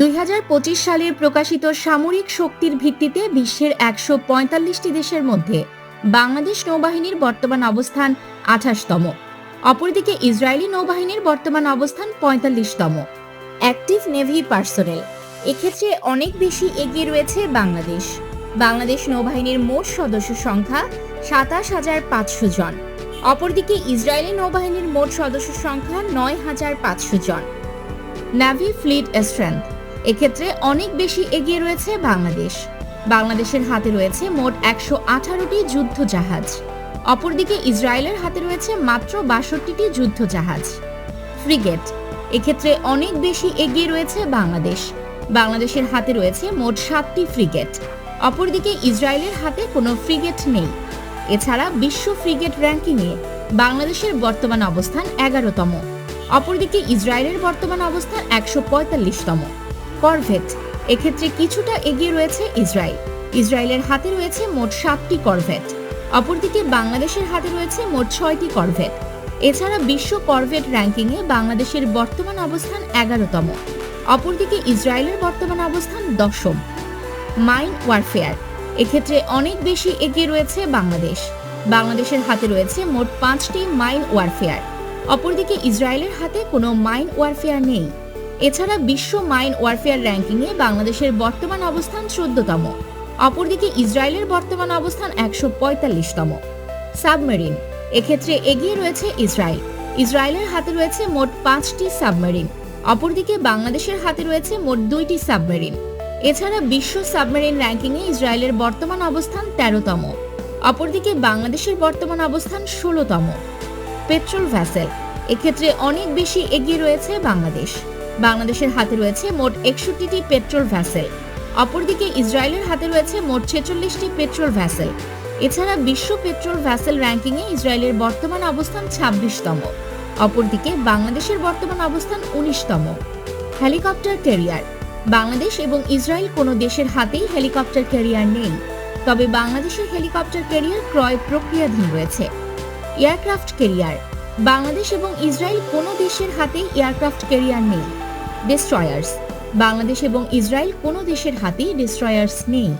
দুই সালের প্রকাশিত সামরিক শক্তির ভিত্তিতে বিশ্বের একশো পঁয়তাল্লিশটি দেশের মধ্যে বাংলাদেশ নৌবাহিনীর বর্তমান অবস্থান আঠাশতম। অপরদিকে ইসরায়েলি নৌবাহিনীর বর্তমান অবস্থান পঁয়তাল্লিশতম। Active navy personnel. এক্ষেত্রে অনেক বেশি এগিয়ে রয়েছে বাংলাদেশ। বাংলাদেশ নৌবাহিনীর মোট সদস্য সংখ্যা সাতাশ হাজার পাঁচশো জন। অপরদিকে ইসরায়েলি নৌবাহিনীর মোট সদস্য সংখ্যা নয় হাজার পাঁচশো জন। নাভি ফ্লিট স্ট্রেংথ এক্ষেত্রে অনেক বেশি এগিয়ে রয়েছে বাংলাদেশ। বাংলাদেশের হাতে রয়েছে মোট একশো আঠারোটি যুদ্ধ জাহাজ অপরদিকে ইসরায়েলের হাতে রয়েছে মাত্র বাষট্টিটি যুদ্ধ জাহাজ ফ্রিগেট, এক্ষেত্রে অনেক বেশি এগিয়ে রয়েছে বাংলাদেশ। বাংলাদেশের হাতে রয়েছে মোট সাতটি ফ্রিগেট। অপরদিকে ইসরায়েলের হাতে কোনো ফ্রিগেট নেই। এছাড়া বিশ্ব ফ্রিগেট র্যাঙ্কিংয়ে বাংলাদেশের বর্তমান অবস্থান এগারোতম। অপরদিকে ইসরায়েলের বর্তমান অবস্থান একশো পঁয়তাল্লিশতম। করভেট। এক্ষেত্রে কিছুটা এগিয়ে রয়েছে ইসরায়েল। ইসরায়েলের হাতে রয়েছে মোট সাতটি করভেট। অপরদিকে বাংলাদেশের হাতে রয়েছে মোট ছয়টি করভেট। এছাড়া বিশ্ব করভেট র্যাঙ্কিংয়ে বাংলাদেশের বর্তমান অবস্থান এগারোতম। অপরদিকে ইসরায়েলের বর্তমান অবস্থান দশম। Mine warfare. এক্ষেত্রে অনেক বেশি এগিয়ে রয়েছে বাংলাদেশ। বাংলাদেশের হাতে রয়েছে মোট পাঁচটি মাইন ওয়ারফেয়ার। অপরদিকে ইসরায়েলের হাতে কোনো মাইন ওয়ারফেয়ার নেই। এছাড়া বিশ্ব মাইন ওয়ারফেয়ার র্যাঙ্কিংয়ে বাংলাদেশের বর্তমান অবস্থান চোদ্দতম। অপরদিকে ইসরায়েলের বর্তমান অবস্থান একশো পঁয়তাল্লিশতম। সাবমেরিন, এক্ষেত্রে এগিয়ে রয়েছে ইসরায়েল। ইসরায়েলের হাতে রয়েছে মোট পাঁচটি সাবমেরিন। অপরদিকে বাংলাদেশের হাতে রয়েছে মোট দুইটি সাবমেরিন। এছাড়া বিশ্ব সাবমেরিন র্যাঙ্কিংয়ে ইসরায়েলের বর্তমান অবস্থান তেরোতম। অপরদিকে বাংলাদেশের বর্তমান অবস্থান ষোলোতম। পেট্রোল ভ্যাসেল, এক্ষেত্রে অনেক বেশি এগিয়ে রয়েছে বাংলাদেশ। বাংলাদেশের হাতে রয়েছে মোট একষট্টিটি পেট্রোল ভ্যাসেল। অপরদিকে ইসরায়েলের হাতে রয়েছে মোট ছেচল্লিশটি পেট্রোল ভ্যাসেল। এছাড়া বিশ্ব পেট্রোল ভ্যাসেল র্যাঙ্কিংয়ে ইসরায়েলের বর্তমান অবস্থান ছাব্বিশতম। অপরদিকে বাংলাদেশের বর্তমান অবস্থান উনিশতম। Helicopter carrier. বাংলাদেশ এবং ইসরায়েল কোনো দেশের হাতেই হেলিকপ্টার ক্যারিয়ার নেই। তবে বাংলাদেশের হেলিকপ্টার ক্যারিয়ার ক্রয় প্রক্রিয়াধীন রয়েছে। Aircraft carrier. বাংলাদেশ এবং ইসরায়েল কোনো দেশের হাতেই এয়ারক্রাফট ক্যারিয়ার নেই। ডিস্ট্রয়ার্স বাংলাদেশ এবং ইসরায়েল কোনো দেশের হাতেই ডিস্ট্রয়ার্স নেই।